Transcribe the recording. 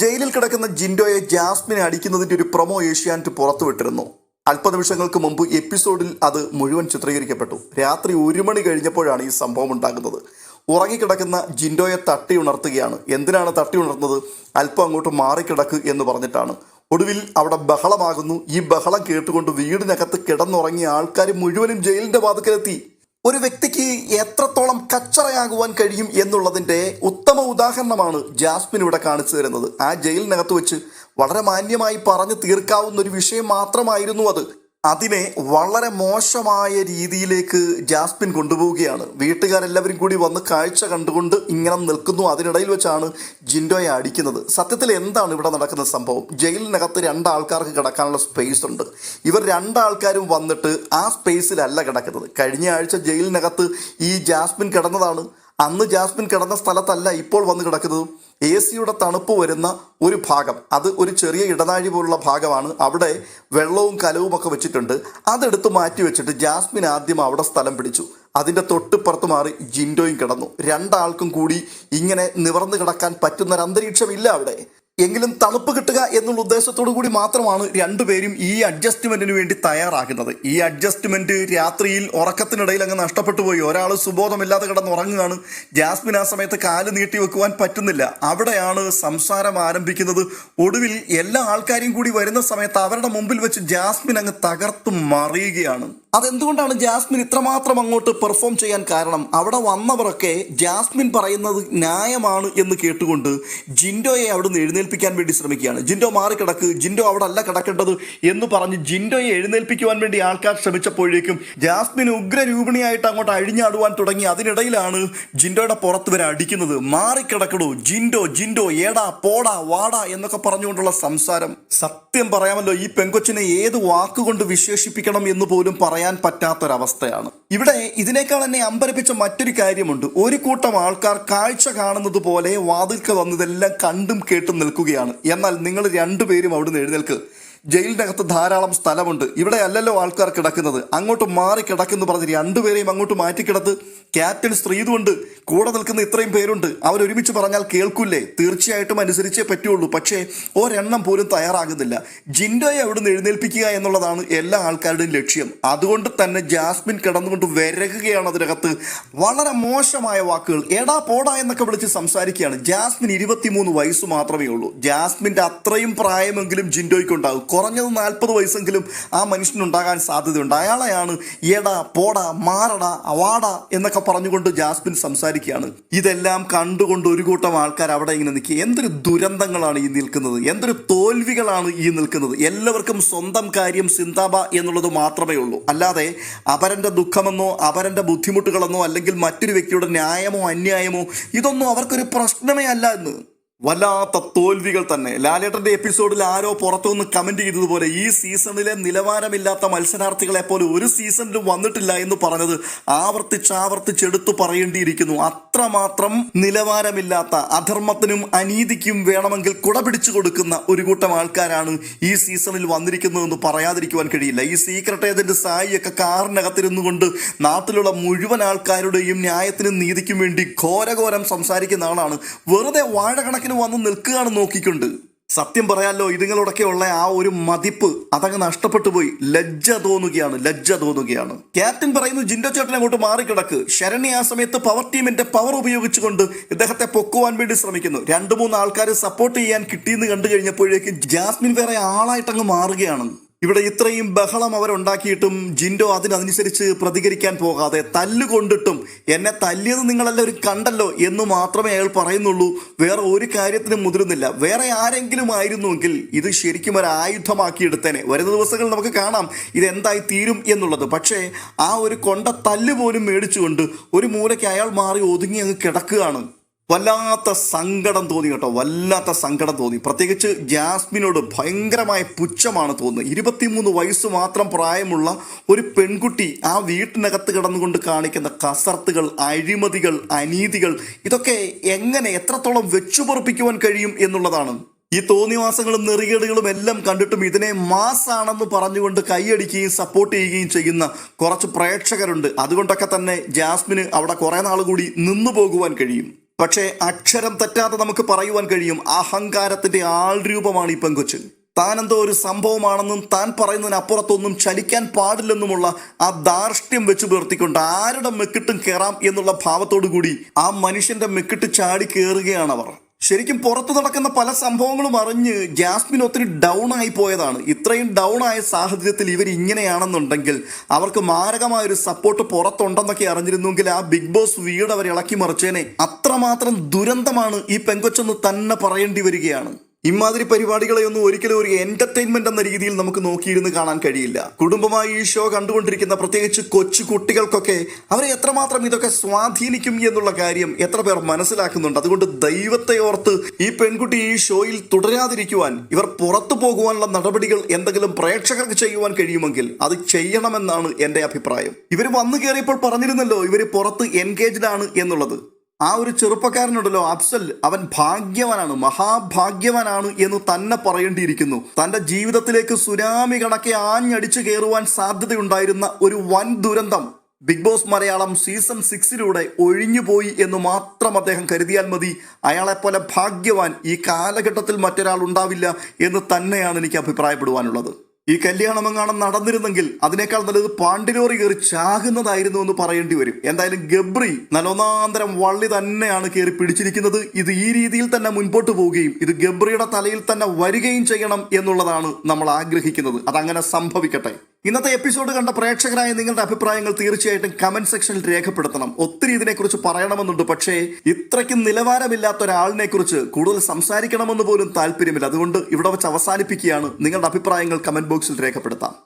ജയിലിൽ കിടക്കുന്ന ജിൻഡോയെ ജാസ്മിനെ അടിക്കുന്നതിന്റെ ഒരു പ്രൊമോ ഏഷ്യാനെറ്റ് പുറത്തുവിട്ടിരുന്നു. അല്പനിമിഷങ്ങൾക്ക് മുമ്പ് എപ്പിസോഡിൽ അത് മുഴുവൻ ചിത്രീകരിക്കപ്പെട്ടു. രാത്രി ഒരു മണി കഴിഞ്ഞപ്പോഴാണ് ഈ സംഭവം ഉണ്ടാകുന്നത്. ഉറങ്ങിക്കിടക്കുന്ന ജിൻഡോയെ തട്ടി ഉണർത്തുകയാണ്. എന്തിനാണ് തട്ടി ഉണർത്തുന്നത് അല്പം അങ്ങോട്ട് മാറിക്കിടക്ക് എന്ന് പറഞ്ഞിട്ടാണ്. ഒടുവിൽ അവിടെ ബഹളമാകുന്നു. ഈ ബഹളം കേട്ടുകൊണ്ട് വീടിനകത്ത് കിടന്നുറങ്ങിയ ആൾക്കാർ മുഴുവനും ജയിലിന്റെ വാതിക്കലെത്തി. ഒരു വ്യക്തിക്ക് എത്രത്തോളം കച്ചറയാകുവാൻ കഴിയും എന്നുള്ളതിന്റെ ഉത്തമ ഉദാഹരണമാണ് ജാസ്മിൻ ഇവിടെ കാണിച്ചു തരുന്നത്. ആ ജയിലിനകത്ത് വെച്ച് വളരെ മാന്യമായി പറഞ്ഞു തീർക്കാവുന്ന ഒരു വിഷയം മാത്രമായിരുന്നു അത്. അതിനെ വളരെ മോശമായ രീതിയിലേക്ക് ജാസ്മിൻ കൊണ്ടുപോവുകയാണ്. വീട്ടുകാരെല്ലാവരും കൂടി വന്ന് കാഴ്ച കണ്ടുകൊണ്ട് ഇങ്ങനെ നിൽക്കുന്നു. അതിനിടയിൽ വെച്ചാണ് ജിൻഡോയെ അടിക്കുന്നത്. സത്യത്തിൽ എന്താണ് ഇവിടെ നടക്കുന്ന സംഭവം? ജയിലിനകത്ത് രണ്ടാൾക്കാർക്ക് കിടക്കാനുള്ള സ്പേസ് ഉണ്ട്. ഇവർ രണ്ടാൾക്കാരും വന്നിട്ട് ആ സ്പേസിലല്ല കിടക്കുന്നത്. കഴിഞ്ഞ ആഴ്ച ജയിലിനകത്ത് ഈ ജാസ്മിൻ കിടന്നതാണ്. അന്ന് ജാസ്മിൻ കിടന്ന സ്ഥലത്തല്ല ഇപ്പോൾ വന്ന് കിടക്കുന്നത്. എ സിയുടെ തണുപ്പ് വരുന്ന ഒരു ഭാഗം. അത് ഒരു ചെറിയ ഇടനാഴി പോലുള്ള ഭാഗമാണ്. അവിടെ വെള്ളവും കലവും ഒക്കെ വെച്ചിട്ടുണ്ട്. അതെടുത്ത് മാറ്റി വെച്ചിട്ട് ജാസ്മിൻ ആദ്യം അവിടെ സ്ഥലം പിടിച്ചു. അതിന്റെ തൊട്ടിപ്പുറത്ത് മാറി ജിൻഡോയും കിടന്നു. രണ്ടാൾക്കും കൂടി ഇങ്ങനെ നിവർന്നു കിടക്കാൻ പറ്റുന്ന അന്തരീക്ഷമില്ല അവിടെ. എങ്കിലും തണുപ്പ് കിട്ടുക എന്നുള്ള ഉദ്ദേശത്തോടു കൂടി മാത്രമാണ് രണ്ടുപേരും ഈ അഡ്ജസ്റ്റ്മെന്റിന് വേണ്ടി തയ്യാറാക്കുന്നത് ഈ അഡ്ജസ്റ്റ്മെന്റ് രാത്രിയിൽ ഉറക്കത്തിനിടയിൽ അങ്ങ് നഷ്ടപ്പെട്ടു പോയി. ഒരാൾ സുബോധമില്ലാതെ കിടന്ന് ഉറങ്ങുകയാണ്. ജാസ്മിൻ ആ സമയത്ത് കാൽ നീട്ടി വെക്കുവാൻ പറ്റുന്നില്ല. അവിടെയാണ് സംസാരം ആരംഭിക്കുന്നത്. ഒടുവിൽ എല്ലാ ആൾക്കാരെയും കൂടി വരുന്ന സമയത്ത് അവരുടെ മുമ്പിൽ വെച്ച് ജാസ്മിൻ അങ്ങ് തകർത്ത് മറിയുകയാണ്. അതെന്തുകൊണ്ടാണ് ജാസ്മിൻ ഇത്രമാത്രം അങ്ങോട്ട് പെർഫോം ചെയ്യാൻ കാരണം? അവിടെ വന്നവരൊക്കെ ജാസ്മിൻ പറയുന്നത് ന്യായമാണ് എന്ന് കേട്ടുകൊണ്ട് ജിൻഡോയെ അവിടുന്ന് എഴുന്നേൽപ്പിക്കാൻ വേണ്ടി ശ്രമിക്കുകയാണ്. ജിൻഡോ മാറിക്കിടക്ക് ജിൻഡോ അവിടെ അല്ല കിടക്കേണ്ടത് എന്ന് പറഞ്ഞ് ജിൻഡോയെ എഴുന്നേൽപ്പിക്കുവാൻ വേണ്ടി ആൾക്കാർ ശ്രമിച്ചപ്പോഴേക്കും ജാസ്മിൻ ഉഗ്രരൂപിണിയായിട്ട് അങ്ങോട്ട് അഴിഞ്ഞാടുവാൻ തുടങ്ങി. അതിനിടയിലാണ് ജിൻഡോയുടെ പുറത്ത് വരെ അടിക്കുന്നത്. മാറിക്കിടക്കടോ ജിൻഡോ ജിൻഡോ ഏടാ പോടാ വാടാ എന്നൊക്കെ പറഞ്ഞുകൊണ്ടുള്ള സംസാരം. സത്യം പറയാമല്ലോ ഈ പെങ്കൊച്ചിനെ ഏത് വാക്കുകൊണ്ട് വിശേഷിപ്പിക്കണം എന്ന് പോലും പറയാൻ പറ്റാത്തൊരവസ്ഥയാണ്. ഇവിടെ ഇതിനേക്കാൾ എന്നെ അമ്പരപ്പിച്ച മറ്റൊരു കാര്യമുണ്ട്. ഒരു കൂട്ടം ആൾക്കാർ കാഴ്ച കാണുന്നത് പോലെ വാതിൽക്ക് വന്നതെല്ലാം കണ്ടും കേട്ടും നിൽക്കുകയാണ്. എന്നാൽ നിങ്ങൾ രണ്ടുപേരും അവിടുന്ന് എഴുന്നേൽക്ക്. ജയിലിനകത്ത് ധാരാളം സ്ഥലമുണ്ട്. ഇവിടെ അല്ലല്ലോ ആൾക്കാർ കിടക്കുന്നത്. അങ്ങോട്ട് മാറി കിടക്കുന്നു പറഞ്ഞ് രണ്ടുപേരെയും അങ്ങോട്ട് മാറ്റിക്കിടത്ത് ക്യാപ്റ്റൻ സ്ത്രീതുണ്ട് കൂടെ നിൽക്കുന്ന ഇത്രയും പേരുണ്ട്. അവരൊരുമിച്ച് പറഞ്ഞാൽ കേൾക്കില്ലേ? തീർച്ചയായിട്ടും അനുസരിച്ചേ പറ്റുള്ളൂ. പക്ഷേ ഒരെണ്ണം പോലും തയ്യാറാകുന്നില്ല. ജിൻഡോയെ അവിടുന്ന് എഴുന്നേൽപ്പിക്കുക എന്നുള്ളതാണ് എല്ലാ ആൾക്കാരുടെയും ലക്ഷ്യം. അതുകൊണ്ട് തന്നെ ജാസ്മിൻ കിടന്നുകൊണ്ട് വിരകുകയാണ് അതിനകത്ത്. വളരെ മോശമായ വാക്കുകൾ. എടാ പോടാ എന്നൊക്കെ വിളിച്ച് സംസാരിക്കുകയാണ്. ജാസ്മിൻ ഇരുപത്തിമൂന്ന് വയസ്സ് മാത്രമേ ഉള്ളൂ. ജാസ്മിന്റെ അത്രയും പ്രായമെങ്കിലും ജിൻഡോയ്ക്ക് ഉണ്ടാകും കുറഞ്ഞത് നാൽപ്പത് വയസ്സെങ്കിലും ആ മനുഷ്യനുണ്ടാകാൻ സാധ്യതയുണ്ട്. അയാളെയാണ് എടാ പോടാ മാറടാ അവാട എന്നൊക്കെ പറഞ്ഞുകൊണ്ട് ജാസ്മിൻ സംസാരിക്കുകയാണ്. ഇതെല്ലാം കണ്ടുകൊണ്ട് ഒരു കൂട്ടം ആൾക്കാർ അവിടെ ഇങ്ങനെ നിൽക്കുക. എന്തൊരു ദുരന്തങ്ങളാണ് ഈ നിൽക്കുന്നത്. എന്തൊരു തോൽവികളാണ് ഈ നിൽക്കുന്നത്. എല്ലാവർക്കും സ്വന്തം കാര്യം സിന്താബ എന്നുള്ളത് മാത്രമേ ഉള്ളൂ. അല്ലാതെ അവരന്റെ ദുഃഖമെന്നോ അവരന്റെ ബുദ്ധിമുട്ടുകളെന്നോ അല്ലെങ്കിൽ മറ്റൊരു വ്യക്തിയുടെ ന്യായമോ അന്യായമോ ഇതൊന്നും അവർക്കൊരു പ്രശ്നമേ അല്ല എന്ന്. വല്ലാത്ത തോൽവികൾ തന്നെ. ലാലേട്ടന്റെ എപ്പിസോഡിൽ ആരോ പുറത്തുനിന്ന് കമന്റ് ചെയ്തതുപോലെ ഈ സീസണിലെ നിലവാരമില്ലാത്ത മത്സരാർത്ഥികളെ പോലെ ഒരു സീസണിലും വന്നിട്ടില്ല എന്ന് പറഞ്ഞത് ആവർത്തിച്ചാവർത്തിച്ചെടുത്തു പറയേണ്ടിയിരിക്കുന്നു. അത്രമാത്രം നിലവാരമില്ലാത്ത അധർമ്മത്തിനും അനീതിക്കും വേണമെങ്കിൽ കുട പിടിച്ചു കൊടുക്കുന്ന ഒരു കൂട്ടം ആൾക്കാരാണ് ഈ സീസണിൽ വന്നിരിക്കുന്നതെന്ന് പറയാതിരിക്കുവാൻ കഴിയില്ല. ഈ സീക്രട്ട് ഏജന്റ് സായിയൊക്കെ കാറിനകത്തിരുന്നു കൊണ്ട് നാട്ടിലുള്ള മുഴുവൻ ആൾക്കാരുടെയും ന്യായത്തിനും നീതിക്കും വേണ്ടി ഘോരഘോരം സംസാരിക്കുന്ന ആളാണ്. വെറുതെ വാഴകണക്കിന് വന്ന് നിൽക്കുകയാണ് നോക്കിക്കൊണ്ട്. സത്യം പറയാലോ ഇതുങ്ങളോടൊക്കെയുള്ള ആ ഒരു മതിപ്പ് അതങ്ങ് നഷ്ടപ്പെട്ടു പോയി. ലജ്ജ തോന്നുകയാണ് ലജ്ജ തോന്നുകയാണ്. ക്യാപ്റ്റൻ പറയുന്നു ജിൻഡോ ചേട്ടൻ അങ്ങോട്ട് മാറിക്കിടക്ക്. ശരണി ആ സമയത്ത് പവർ ടീമിന്റെ പവർ ഉപയോഗിച്ചുകൊണ്ട് ഇദ്ദേഹത്തെ പൊക്കുവാൻ വേണ്ടി ശ്രമിക്കുന്നു. രണ്ടു മൂന്ന് ആൾക്കാർ സപ്പോർട്ട് ചെയ്യാൻ കിട്ടിയെന്ന് കണ്ടു കഴിഞ്ഞപ്പോഴേക്കും ജാസ്മിൻ വേറെ ആളായിട്ടങ്ങ് മാറുകയാണ്. ഇവിടെ ഇത്രയും ബഹളം അവരുണ്ടാക്കിയിട്ടും ജിൻഡോ അതിനനുസരിച്ച് പ്രതികരിക്കാൻ പോകാതെ തല്ലുകൊണ്ടിട്ടും എന്നെ തല്ലിയത് നിങ്ങളെല്ലാവരും കണ്ടല്ലോ എന്ന് മാത്രമേ അയാൾ പറയുന്നുള്ളൂ. വേറെ ഒരു കാര്യത്തിനും മുതിരുന്നില്ല. വേറെ ആരെങ്കിലും ആയിരുന്നുവെങ്കിൽ ഇത് ശരിക്കും ഒരു ആയുധമാക്കി എടുത്തേനെ വരുന്ന ദിവസങ്ങൾ നമുക്ക് കാണാം ഇതെന്തായി തീരും എന്നുള്ളത്. പക്ഷേ ആ ഒരു കൊണ്ട തല്ല് പോലും മേടിച്ചുകൊണ്ട് ഒരു മൂലയ്ക്ക് അയാൾ മാറി ഒതുങ്ങി അങ്ങ് കിടക്കുകയാണ്. വല്ലാത്ത സങ്കടം തോന്നി കേട്ടോ. വല്ലാത്ത സങ്കടം തോന്നി. പ്രത്യേകിച്ച് ജാസ്മിനോട് ഭയങ്കരമായ പുച്ഛമാണ് തോന്നുന്നത്. ഇരുപത്തിമൂന്ന് വയസ്സ് മാത്രം പ്രായമുള്ള ഒരു പെൺകുട്ടി ആ വീട്ടിനകത്ത് കിടന്നുകൊണ്ട് കാണിക്കുന്ന കസർത്തുകൾ അഴിമതികൾ അനീതികൾ ഇതൊക്കെ എങ്ങനെ എത്രത്തോളം വെച്ചുപൊറപ്പിക്കുവാൻ കഴിയും എന്നുള്ളതാണ്. ഈ തോന്നിവാസങ്ങളും നെറികേടുകളും എല്ലാം കണ്ടിട്ടും ഇതിനെ മാസാണെന്ന് പറഞ്ഞുകൊണ്ട് കൈയടിക്കുകയും സപ്പോർട്ട് ചെയ്യുകയും ചെയ്യുന്ന കുറച്ച് പ്രേക്ഷകരുണ്ട്. അതുകൊണ്ടൊക്കെ തന്നെ ജാസ്മിന് അവിടെ കുറേ നാൾ കൂടി നിന്നു പോകുവാൻ കഴിയും. പക്ഷേ അക്ഷരം തെറ്റാതെ നമുക്ക് പറയുവാൻ കഴിയും. അഹങ്കാരത്തിന്റെ ആൾരൂപമാണ് ഈ പെങ്കൊച്ച്. താനെന്തോ ഒരു സംഭവമാണെന്നും താൻ പറയുന്നതിനപ്പുറത്തൊന്നും ചലിക്കാൻ പാടില്ലെന്നുമുള്ള ആ ധാർഷ്ട്യം വെച്ച് പുലർത്തിക്കൊണ്ട് ആരുടെ മെക്കിട്ടും കയറാം എന്നുള്ള ഭാവത്തോടു കൂടി ആ മനുഷ്യന്റെ മെക്കിട്ട് ചാടി കയറുകയാണ് അവർ ശരിക്കും പുറത്തു നടക്കുന്ന പല സംഭവങ്ങളും അറിഞ്ഞ് ജാസ്മിൻ ഒത്തിരി ഡൗൺ ആയി പോയതാണ്. ഇത്രയും ഡൗൺ ആയ സാഹചര്യത്തിൽ ഇവർ ഇങ്ങനെയാണെന്നുണ്ടെങ്കിൽ അവർക്ക് മാരകമായ ഒരു സപ്പോർട്ട് പുറത്തുണ്ടെന്നൊക്കെ അറിഞ്ഞിരുന്നെങ്കിൽ ആ ബിഗ് ബോസ് വീട് അവർ ഇളക്കി മറിച്ചേനെ. അത്രമാത്രം ദുരന്തമാണ് ഈ പെങ്കൊച്ചെന്ന് തന്നെ പറയേണ്ടി വരികയാണ്. ഇമാതിരി പരിപാടികളെയൊന്നും ഒരിക്കലും ഒരു എന്റർടൈൻമെന്റ് എന്ന രീതിയിൽ നമുക്ക് നോക്കിയിരുന്ന് കാണാൻ കഴിയില്ല. കുടുംബമായി ഈ ഷോ കണ്ടുകൊണ്ടിരിക്കുന്ന പ്രത്യേകിച്ച് കൊച്ചു കുട്ടികൾക്കൊക്കെ അവരെ എത്രമാത്രം ഇതൊക്കെ സ്വാധീനിക്കും എന്നുള്ള കാര്യം എത്ര പേർ മനസ്സിലാക്കുന്നുണ്ട്. അതുകൊണ്ട് ദൈവത്തെ ഓർത്ത് ഈ പെൺകുട്ടി ഈ ഷോയിൽ തുടരാതിരിക്കുവാൻ ഇവർ പുറത്തു പോകുവാനുള്ള നടപടികൾ എന്തെങ്കിലും പ്രേക്ഷകർക്ക് ചെയ്യുവാൻ കഴിയുമെങ്കിൽ അത് ചെയ്യണമെന്നാണ് എന്റെ അഭിപ്രായം. ഇവർ വന്നു കയറിയപ്പോൾ പറഞ്ഞിരുന്നല്ലോ ഇവർ പുറത്ത് എൻഗേജ്ഡ് ആണ് എന്നുള്ളത്. ആ ഒരു ചെറുപ്പക്കാരനുണ്ടല്ലോ അഫ്സൽ. അവൻ ഭാഗ്യവാനാണ് മഹാഭാഗ്യവാനാണ് എന്ന് തന്നെ പറയേണ്ടിയിരിക്കുന്നു. തന്റെ ജീവിതത്തിലേക്ക് സുനാമി കണക്കെ ആഞ്ഞടിച്ചു കയറുവാൻ സാധ്യതയുണ്ടായിരുന്ന ഒരു വൻ ദുരന്തം ബിഗ് ബോസ് മലയാളം സീസൺ സിക്സിലൂടെ ഒഴിഞ്ഞുപോയി എന്ന് മാത്രം അദ്ദേഹം കരുതിയാൽ മതി. അയാളെപ്പോലെ ഭാഗ്യവാൻ ഈ കാലഘട്ടത്തിൽ മറ്റൊരാൾ ഉണ്ടാവില്ല എന്ന് തന്നെയാണ് എനിക്ക് അഭിപ്രായപ്പെടുവാനുള്ളത്. ഈ കല്യാണമെങ്ങാണം നടന്നിരുന്നെങ്കിൽ അതിനേക്കാൾ നല്ലത് പാണ്ടിലോറി കയറി ചാകുന്നതായിരുന്നു എന്ന് പറയേണ്ടി വരും. എന്തായാലും ഗബ്രി നലോനാന്തരം വള്ളി തന്നെയാണ് കയറി പിടിച്ചിരിക്കുന്നത്. ഇത് ഈ രീതിയിൽ തന്നെ മുൻപോട്ട് പോവുകയും ഇത് ഗബ്രിയുടെ തലയിൽ തന്നെ വരികയും ചെയ്യണം എന്നുള്ളതാണ് നമ്മൾ ആഗ്രഹിക്കുന്നത്. അതങ്ങനെ സംഭവിക്കട്ടെ. ഇന്നത്തെ എപ്പിസോഡ് കണ്ട പ്രേക്ഷകരായ നിങ്ങളുടെ അഭിപ്രായങ്ങൾ തീർച്ചയായിട്ടും കമന്റ് സെക്ഷനിൽ രേഖപ്പെടുത്തണം. ഒത്തിരി ഇതിനെക്കുറിച്ച് പറയണമെന്നുണ്ട്. പക്ഷേ ഇത്രയ്ക്കും നിലവാരമില്ലാത്ത ഒരാളിനെ കുറിച്ച് കൂടുതൽ സംസാരിക്കണമെന്ന് പോലും താല്പര്യമില്ല. അതുകൊണ്ട് ഇവിടെ വെച്ച് അവസാനിപ്പിക്കുകയാണ്. നിങ്ങളുടെ അഭിപ്രായങ്ങൾ കമന്റ് ബോക്സിൽ രേഖപ്പെടുത്താം.